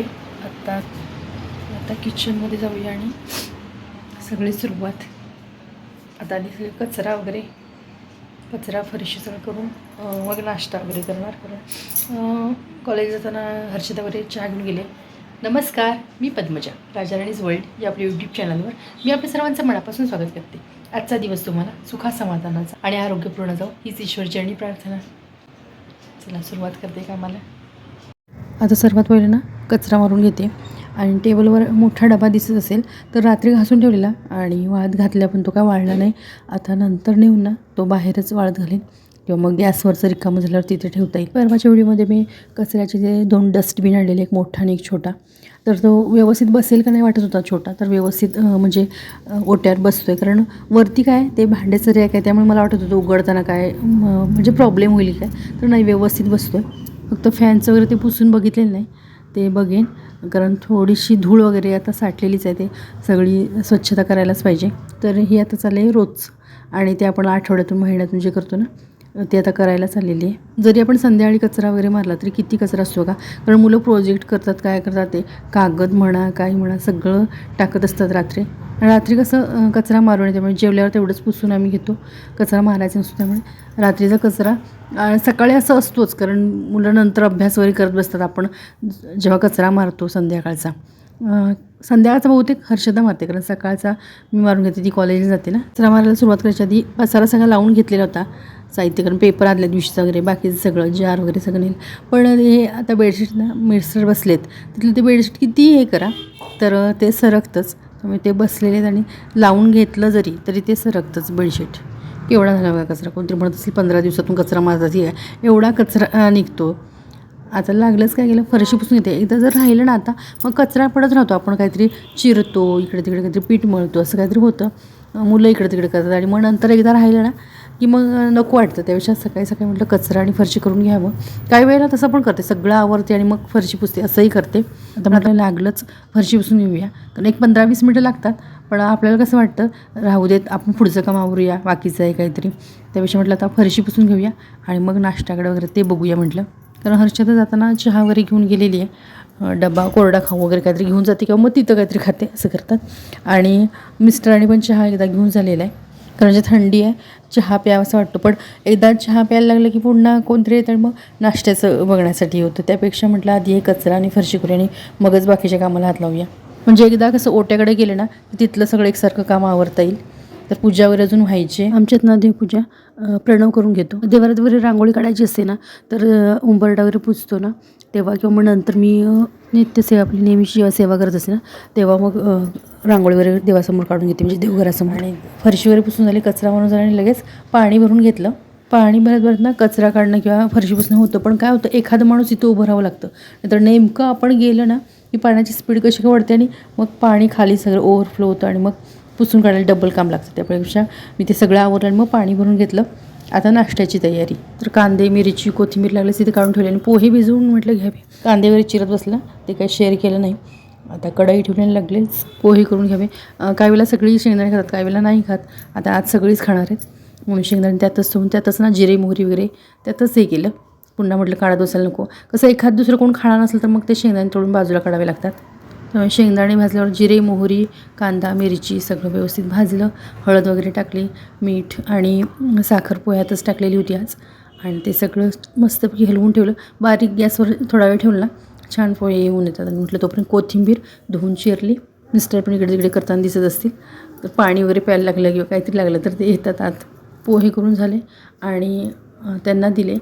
आहे. आत्ता आता किचनमध्ये जाऊया आणि सगळी सुरुवात. आता आधी सगळे कचरा वगैरे कचरा फरशी सगळं करून मग नाश्ता वगैरे करणार. कारण कॉलेज जाताना हर्षदा वगैरे चहा घेऊन गेले. नमस्कार मी पद्मजा राजाराणीज वर्ल्ड या आपल्या यूट्यूब चॅनलवर मी आपल्या सर्वांचं मनापासून स्वागत करते. आजचा दिवस तुम्हाला सुखा समाधानाचा आणि आरोग्यपूर्ण जाऊ हीच ईश्वरची आणि प्रार्थना. चला सुरुवात करते कामाला. आता सर्वात पहिले ना? कचरा मारून घेते. आणि टेबलवर मोठा डबा दिसत असेल तर रात्री घासून ठेवलेला. आणि वाळत घातला पण तो काय वाळला नाही. आता नंतर नेऊन ना तो बाहेरच वाळत घालेन. किंवा मग गॅसवरचं रिकामं झाल्यावर तिथे ठेवता येईल. परवाच्या व्हिडिओमध्ये मी कचऱ्याचे जे दोन डस्टबिन आणलेले एक मोठा आणि एक छोटा. तर तो व्यवस्थित बसेल का नाही वाटत होता छोटा. तर व्यवस्थित म्हणजे ओट्यावर बसतो आहे कारण वरती काय ते भांड्याचं रॅक आहे. त्यामुळे मला वाटत होतं उघडताना काय म, म्हणजे प्रॉब्लेम होईल काय. तर नाही व्यवस्थित बसतो आहे फक्त फॅनचं वगैरे ते पुसून बघितलेलं नाही. ते बघेन. कारण थोडीशी धूळ वगैरे आता साठलेलीच आहे ते. सगळी स्वच्छता करायलाच पाहिजे. तर ही आता चालेल रोज आणि ते आपण आठवड्यातून महिन्यातून जे करतो ना ते आता करायला चाललेली आहे. जरी आपण संध्याकाळी कचरा वगैरे मारला तरी किती कचरा असतो का? कारण मुलं प्रोजेक्ट करतात काय करतात ते? कागद म्हणा काय म्हणा सगळं टाकत असतात रात्री. आणि रात्री कसं कचरा मारून येते. त्यामुळे जेवल्यावर तेवढंच पुसून आम्ही घेतो. कचरा मारायचा नसतो त्यामुळे. रात्रीचा कचरा सकाळी असं असतोच. कारण मुलं नंतर अभ्यास वगैरे करत बसतात आपण. जेव्हा कचरा मारतो संध्याकाळचा. संध्याकाळचा बहुतेक हर्षदा मारते कारण सकाळचा मी मारून घेते ती कॉलेजला जाते ना. कचरा मारायला सुरुवात करायच्या आधी पसारा सगळा लावून घेतलेला होता. साहित्य कारण पेपर आदल्या दिवशीचं वगैरे बाकीचं सगळं जार वगैरे सगळं नेलं. पण हे आता बेडशीट ना मिरसर बसलेत. तिथलं ते बेडशीट किती हे करा तर ते सरकतंच. त्यामुळे ते बसलेले आहेत आणि लावून घेतलं जरी तरी ते सरकतंच बेडशीट केवढा झाला बघा कचरा कोणतरी म्हणत असेल पंधरा दिवसातून कचरा माझा आहे. एवढा कचरा निघतो. आता लागलंच काय केलं फरशी पुसून येते. एकदा जर राहिलं ना आता मग कचरा पडत राहतो. आपण काहीतरी चिरतो इकडे तिकडे काहीतरी पीठ मळतो असं काहीतरी होतं. मुलं इकडे तिकडे करतात. आणि मग नंतर एकदा राहिलं ना की मग नको वाटतं. त्यापेक्षा सकाळी सकाळी म्हटलं कचरा आणि फरशी करून घ्यावं. काही वेळेला तसं पण करते. सगळं आवरते आणि मग फरशी पुसते असंही करते. आता म्हटलं लागलंच फरशी पुसून घेऊया कारण एक पंधरा वीस मिनटं लागतात. पण आपल्याला कसं वाटतं राहू देत आपण पुढचं काम आवरूया बाकीचं आहे काहीतरी. त्यापेक्षा म्हटलं आता फरशी पुसून घेऊया आणि मग नाश्त्याकडे वगैरे ते बघूया म्हटलं. कारण हर्षदा जाताना चहा वगैरे घेऊन गेलेली आहे. डबा कोरडा खाऊ वगैरे काहीतरी घेऊन जाते किंवा मग तिथं काहीतरी खाते असं करतात. आणि मिस्टरांनी पण चहा एकदा घेऊन झालेला आहे. कारण जे थंडी आहे चहा प्यावंसं वाटतं. पण एकदा चहा प्यायला लागलं की पुन्हा कोणतरी तर मग नाश्त्याचं बघण्यासाठी होतं. त्यापेक्षा म्हटलं आधी हे कचरा आणि फरशी करूया आणि मगच बाकीच्या कामाला हात लावूया. म्हणजे एकदा कसं ओट्याकडे गेले ना तिथलं सगळं एकसारखं काम आवरता येईल. तर पूजा वगैरे अजून व्हायची. आमच्यात ना देवपूजा प्रणव करून घेतो. देवारात वगैरे रांगोळी काढायची असते ना तर उंबरडा वगैरे पुजतो ना तेव्हा किंवा मग नंतर मी नित्यसेवा आपली नेहमीची जेव्हा सेवा करत असते ना तेव्हा मग रांगोळी वगैरे देवासमोर काढून घेते म्हणजे देवघरासमोर. आणि फरशी वगैरे पुसून झाली कचरा मारून झाला आणि लगेच पाणी भरून घेतलं. पाणी भरत भरत ना कचरा काढणं किंवा फरशी पुसणं होतं पण काय होतं एखादं माणूस इथं उभं राहावं लागतं. नाहीतर नेमकं आपण गेलं ना की पाण्याची स्पीड कशी वाढते आणि मग पाणी खाली सगळं ओव्हरफ्लो होतं आणि मग पुसून काढायला डबल काम लागतं. त्यापेक्षा मी ते सगळं आवरलं आणि मग पाणी भरून घेतलं. आता नाश्त्याची तयारी. तर कांदे मिरची कोथिंबीर लागली तिथे काढून ठेवली आणि पोहे भिजवून म्हटलं घ्यावे कांदे वगैरे चिरत बसला. ते काही शेअर केलं नाही. आता कढई ठेवण्याला लागलेच. पोहे करून घ्यावे काही वेळेला सगळी शेंगदाणे खातात. काही वेळेला नाही खात. आता आज सगळीच खाणार आहेत. म्हणून शेंगदाणे त्यातच ठेवून त्यातच ना जिरे मोहरी वगैरे त्यातच हे केलं. पुन्हा म्हटलं काढा दोसायला नको. कसं एखाद दुसरं कोण खाणार नसेल तर मग ते शेंगदाणे तोडून बाजूला काढावे लागतात. शेंगदाणे भाजल्यावर जिरे मोहरी कांदा मिरची सगळं व्यवस्थित भाजलं. हळद वगैरे टाकली मीठ आणि साखर पोह्यातच टाकलेली होती आज. आणि ते सगळं मस्तपैकी हलवून ठेवलं. बारीक गॅसवर थोडा वेळ ठेवला. छान पोहे येऊन येतात. आणि म्हटलं तोपर्यंत कोथिंबीर धुवून चिरली. मिस्टर पण इकडे तिकडे करताना दिसत असतील. तर पाणी वगैरे प्यायला लागलं किंवा काहीतरी लागलं तर ते येतात आत. पोहे करून झाले आणि त्यांना दिले.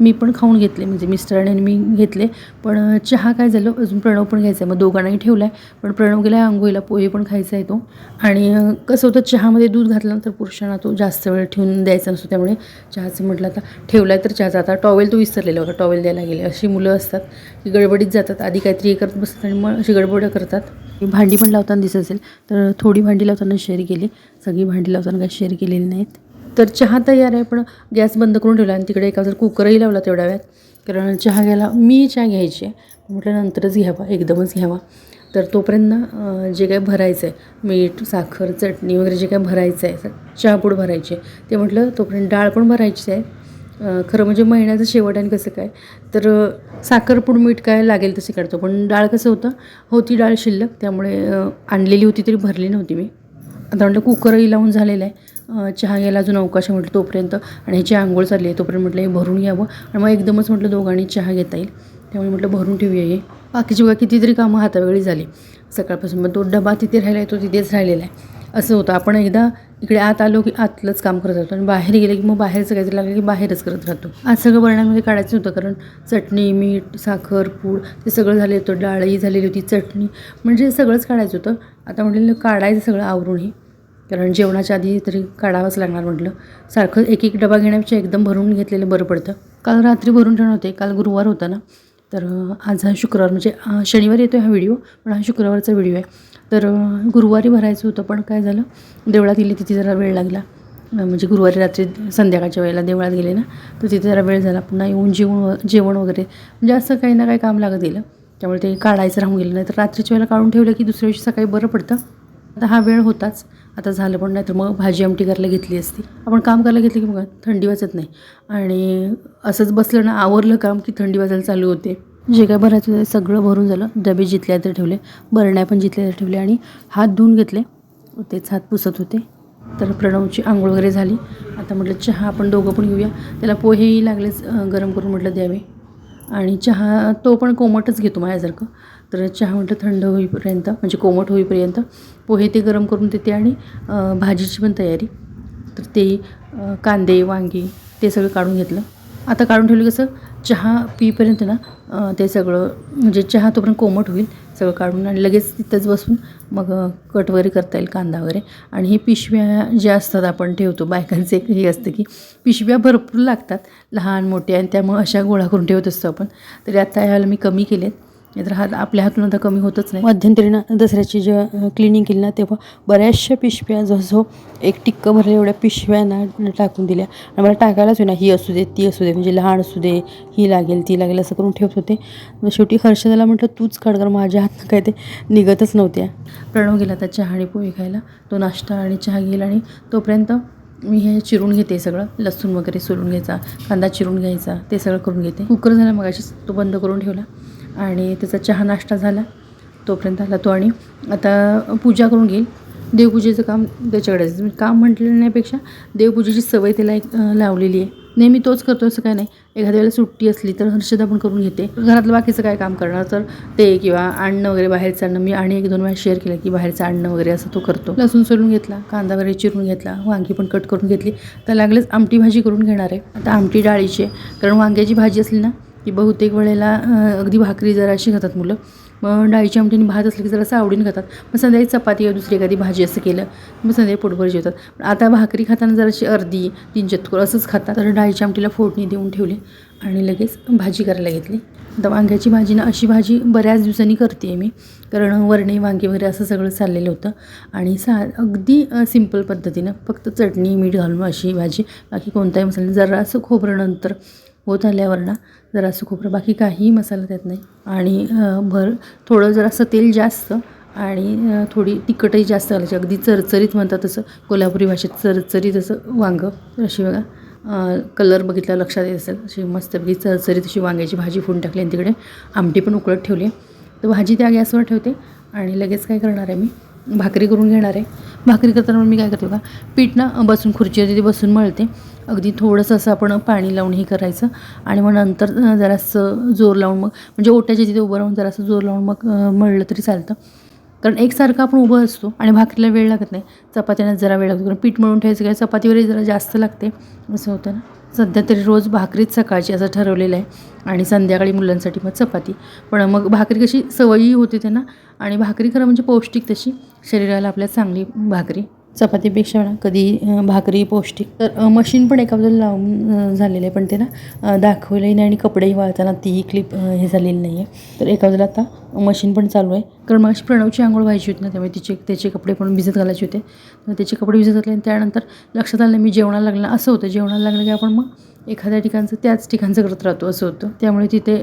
मी पण खाऊन घेतले म्हणजे मिस्टरांनी आणि मी घेतले. पण चहा काय झालं अजून प्रणव पण घ्यायचा आहे. मग दोघांनाही ठेवला आहे पण प्रणव गेला आंघोळीला पोहे पण खायचा आहे तो. आणि कसं होतं चहामध्ये दूध घातलं तर पुरुषांना तो जास्त वेळ ठेवून द्यायचा नसतो. त्यामुळे चहाचं म्हटलं आता ठेवला आहे तर चहाचा. आता टॉवेल तो विसरलेला होता. टॉवेल द्यायला गेले. अशी मुलं असतात की गडबडीत जातात. आधी काहीतरी हे करत बसतात आणि मग अशी गडबड करतात. भांडी पण लावताना दिसत असेल तर थोडी भांडी लावताना शेअर केली. सगळी भांडी लावताना काही शेअर केलेली नाहीत. तर चहा तयार आहे पण गॅस बंद करून ठेवला आणि तिकडे एका जर कुकरही लावला तेवढ्या वेळात. कारण चहा घ्यायला मी चहा घ्यायची आहे. म्हटलं नंतरच घ्यावा एकदमच घ्यावा. तर तोपर्यंत ना जे काय भरायचं आहे मीठ साखर चटणी वगैरे जे काय भरायचं आहे चहापूड भरायची आहे ते म्हटलं तोपर्यंत डाळ पण भरायची आहे. खरं म्हणजे महिन्याचं शेवट आणि कसं काय? तर साखरपूड मीठ काय लागेल तसे काढतो. पण डाळ कसं होतं होती डाळ शिल्लक त्यामुळे आणलेली होती तरी भरली नव्हती मी. आता म्हटलं कुकरही लावून झालेलं आहे. चहा घ्यायला अजून अवकाश आहे म्हटलं तोपर्यंत. आणि ह्याची आंघोळ चालली आहे तोपर्यंत म्हटलं हे भरून घ्यावं आणि मग एकदमच म्हटलं दोघांनी चहा घेता येईल. त्यामुळे म्हटलं भरून ठेवूया हे. बाकीची बघा कितीतरी कामं हातावेळी झाली. सकाळपासून मग तो डबा तिथे राहिला आहे तो तिथेच राहिलेला आहे. असं होतं. आपण एकदा इकडे आत आलो की आतलंच काम करत राहतो आणि बाहेर गेले की मग बाहेरचं काहीतरी लागलं की बाहेरच करत राहतो. आज सगळं बरणामध्ये काढायचं होतं कारण चटणी मीठ साखर पूड ते सगळं झालं होतं. डाळही झालेली होती चटणी. म्हणजे सगळंच काढायचं होतं. आता म्हटलेलं काढायचं सगळं आवरूनही. कारण जेवणाच्या आधी तरी काढावंच लागणार म्हटलं. सारखं एक एक डबा घेण्यापेक्षा एकदम भरून घेतलेलं बरं पडतं. काल रात्री भरून ठेवणं होते. काल गुरुवार होता ना. तर आज हा शुक्रवार म्हणजे शनिवारी येतो हा व्हिडिओ पण हा शुक्रवारचा व्हिडिओ आहे. तर गुरुवारी भरायचं होतं पण काय झालं? देवळात गेली तिथे जरा वेळ लागला. म्हणजे गुरुवारी रात्री संध्याकाळच्या वेळेला देवळात गेले ना तर तिथे जरा वेळ झाला. पुन्हा येऊन जेवण जेवण वगैरे म्हणजे असं काही ना काही काम लागत गेलं. त्यामुळे ते काढायचं राहून गेलं. नाही तर रात्रीच्या वेळेला काढून ठेवलं की दुसऱ्या दिवशी सकाळी बरं पडतं. आता हा वेळ होताच. आता झालं पण नाही तर मग भाजी आमटी करायला घेतली असती. आपण काम करायला घेतलं की बघा थंडी वाजत नाही. आणि असंच बसलं ना आवरलं काम की थंडी वाजायला चालू होते. जे काय भरायचं होतं ते सगळं भरून झालं. डबे जिथल्या तर ठेवले बरण्या पण जिथल्या तर ठेवले आणि हात धुवून घेतले. तेच हात पुसत होते. तर प्रणवची आंघोळ वगैरे झाली. आता म्हटलं चहा आपण दोघं पण घेऊया. त्याला पोहेही लागलेच गरम करून म्हटलं द्यावे. आणि चहा तो पण कोमटच घेतो माझ्यासारखं. तर चहा म्हटलं थंड होईपर्यंत म्हणजे कोमट होईपर्यंत पोहे ते गरम करून देते आणि भाजीची पण तयारी. तर ते कांदे वांगी ते सगळं काढून घेतलं. आता काढून ठेवलं कसं चहा पिईपर्यंत ना ते सगळं म्हणजे चहा तोपर्यंत कोमट होईल. सगळं काढून आणि लगेच तिथंच बसून मग कट वगैरे करता येईल कांदा वगैरे. आणि हे पिशव्या ज्या असतात आपण ठेवतो बायकांचं एक हे असतं की पिशव्या भरपूर लागतात लहान मोठ्या आणि त्यामुळं अशा गोळा करून ठेवत असतो आपण. तरी आता यावेळेला मी कमी केलेत. नाहीतर हात आपल्या हातून आता कमी होतच नाही. मध्यंतरी ना दसऱ्याची जेव्हा क्लिनिंग केली ना तेव्हा बऱ्याचशा पिशव्या जसं एक टिक्क भरल्या एवढ्या पिशव्या ना टाकून दिल्या. आणि मला टाकायलाच ना ही असू दे ती असू दे म्हणजे लहान असू दे ही लागेल ती लागेल असं करून ठेवत होते. मग शेवटी हर्षदाला म्हटलं तूच काढ कारण माझ्या हातनं काय ते निघतच नव्हत्या. प्रणव गेला आता चहा आणि पोहे खायला. तो नाश्ता आणि चहा घेईल आणि तोपर्यंत मी हे चिरून घेते सगळं. लसूण वगैरे सोलून घ्यायचा कांदा चिरून घ्यायचा ते सगळं करून घेते. कुकर झाला मग तो बंद करून ठेवला. आणि त्याचा चहा नाश्ता झाला. तोपर्यंत आला तो आणि आता पूजा करून घेईल. देवपूजेचं काम त्याच्याकडे काम म्हटल्यापेक्षा देवपूजेची सवय त्याला एक लावलेली आहे. नेहमी तोच करतो असं काय नाही. एखाद्या वेळेला सुट्टी असली तर हर्षदा पण करून घेते. घरातलं बाकीचं काय काम करणार? तर ते किंवा आणणं वगैरे बाहेरचं आणणं मी आणि एक दोन वेळा शेअर केलं की बाहेरचं आणणं वगैरे असं तो करतो. लसूण सोलून घेतला कांदा वगैरे चिरून घेतला वांगी पण कट करून घेतली. तर लागलेच आमटी भाजी करून घेणार आहे. आता आमटी डाळीची कारण वांग्याची भाजी असली ना की बहुतेक वेळेला अगदी भाकरी जरा अशी खातात मुलं. मग डाळीची आमटीने भात असलं की जरासं आवडीने खातात. मग संध्याकाळी चपाती किंवा दुसरी एखादी भाजी असं केलं मग संध्याकाळी पोटभर जेवतात. पण आता भाकरी खाताना जराशी अर्धी तीन चतकोर असंच खातात. तर डाळीच्या आमटीला फोडणी देऊन ठेवली आणि लगेच भाजी करायला घेतली. आता वांग्याची भाजी ना अशी भाजी बऱ्याच दिवसांनी करते आहे मी. कारण वरणे वांगे वगैरे असं सगळं चाललेलं होतं. आणि सा अगदी सिंपल पद्धतीनं फक्त चटणी मीठ घालून अशी भाजी. बाकी कोणताही मसाला जरासं खोबरं नंतर होत आल्यावर ना जरासं खोबरं बाकी काहीही मसाला त्यात नाही. आणि भर थोडं जरासं तेल जास्त आणि थोडी तिखटही जास्त घालायची. अगदी चरचरीत म्हणतात तसं. कोल्हापुरी भाषेत चरचरीत असं वांगं. अशी बघा. कलर बघितला लक्षात येत असेल. अशी मस्तपैकी चरचरीत अशी वांग्याची भाजी फोडून टाकली आणि तिकडे आमटी पण उकळत ठेवली आहे. तर भाजी त्या गॅसवर ठेवते आणि लगेच काय करणार आहे मी? भाकरी करून घेणार आहे. भाकरी करताना मी काय करते बघा. पीठ ना बसून खुर्चीवर तिथे बसून मळते. अगदी थोडंसं असं आपण पाणी लावून हे करायचं आणि मग नंतर जरासं जोर लावून मग म्हणजे ओट्याच्या तिथे उभं राहून जरासं जोर लावून मग मळलं तरी चालतं. कारण एकसारखं आपण उभं असतो आणि भाकरीला वेळ लागत नाही. चपात्यांना जरा वेळ लागतो. कारण पीठ मळून ठेवायचं काय चपातीवरही जरा जास्त लागते. असं होतं ना. सध्या तरी रोज भाकरीच सकाळची असं ठरवलेलं आहे. आणि संध्याकाळी मुलांसाठी मग चपाती. पण मग भाकरी कशी सवयी होती त्यांना आणि भाकरी खरं म्हणजे पौष्टिक तशी शरीराला आपल्या चांगली भाकरी. चपातीपेक्षा ना कधी भाकरी पौष्टिक. तर मशीन पण एका बाजूला लावून झालेलं आहे पण ते ना दाखवलंही नाही आणि कपडेही वाळताना तीही क्लिप हे झालेली नाही आहे तर एका बाजूला आता मशीन पण चालू आहे. कारण मग प्रणवची आंघोळ व्हायची होती ना त्यामुळे तिचे त्याचे कपडे पण भिजत घालायचे होते. तर त्याचे कपडे भिजत घातले आणि त्यानंतर लक्षात आलं मी जेवणाला लागलं. असं होतं जेवणाला लागलं की आपण मग एखाद्या ठिकाणचं त्याच ठिकाणचं करत राहतो असं होतं. त्यामुळे तिथे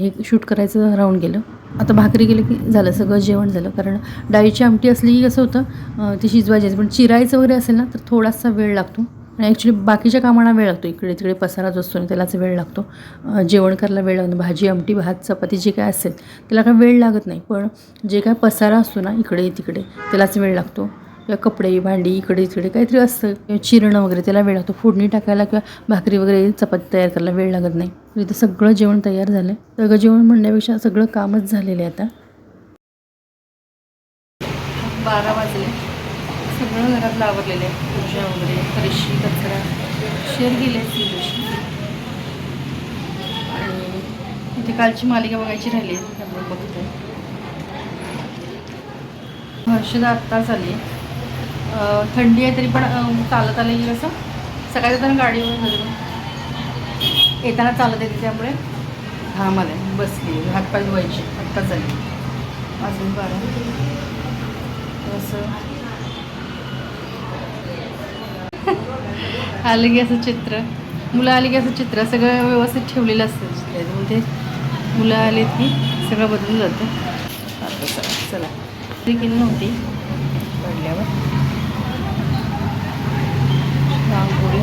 हे शूट करायचं राहून गेलं. आता भाकरी गेलं की झालं सगळं जेवण झालं. कारण डाळीची आमटी असली की कसं होतं ती शिजवायची असते. पण चिरायचं वगैरे असेल ना तर थोडासा वेळ लागतो. आणि ॲक्च्युली बाकीच्या कामांना वेळ लागतो. इकडे तिकडे पसारा जो असतो ना त्यालाच वेळ लागतो. जेवण करायला वेळ लागतो. भाजी आमटी भात चपाती जे काय असेल त्याला काय वेळ लागत नाही. पण जे काय पसारा असतो ना इकडे तिकडे त्यालाच वेळ लागतो. किंवा कपडे भांडी इकडे तिकडे काहीतरी असतं. किंवा चिरणं वगैरे त्याला वेळ लागतो. फोडणी टाकायला किंवा भाकरी वगैरे चपाती तयार करायला वेळ लागत नाही. इथं सगळं जेवण तयार झालं आहे सगळं जेवण म्हणण्यापेक्षा सगळं कामच झालेलं आहे आता. बारा वाजले. सगळं घरात लावरलेलं आहे. पूजा वगैरे फरशी कचरा. शेर गेले आणि इथे कालची मालिका बघायची राहिली त्यामुळे बघतोय. हर्षदा आत्ता झाली थंडी आहे तरी पण चालत आलं की असं सकाळी तर गाडीवर घालून येताना चालत येते त्यामुळे. घाम आलाय बसली. हातपाय धुवायचे. आत्ता झाली. अजून बारा. असं. आलं की असं चित्र. मुलं आली की असं चित्र. सगळं व्यवस्थित ठेवलेलं असतं म्हणजे मुलं आलीत की सगळं बदलून जातं. चला. चला. केली नव्हती पडल्यावर रांगोळी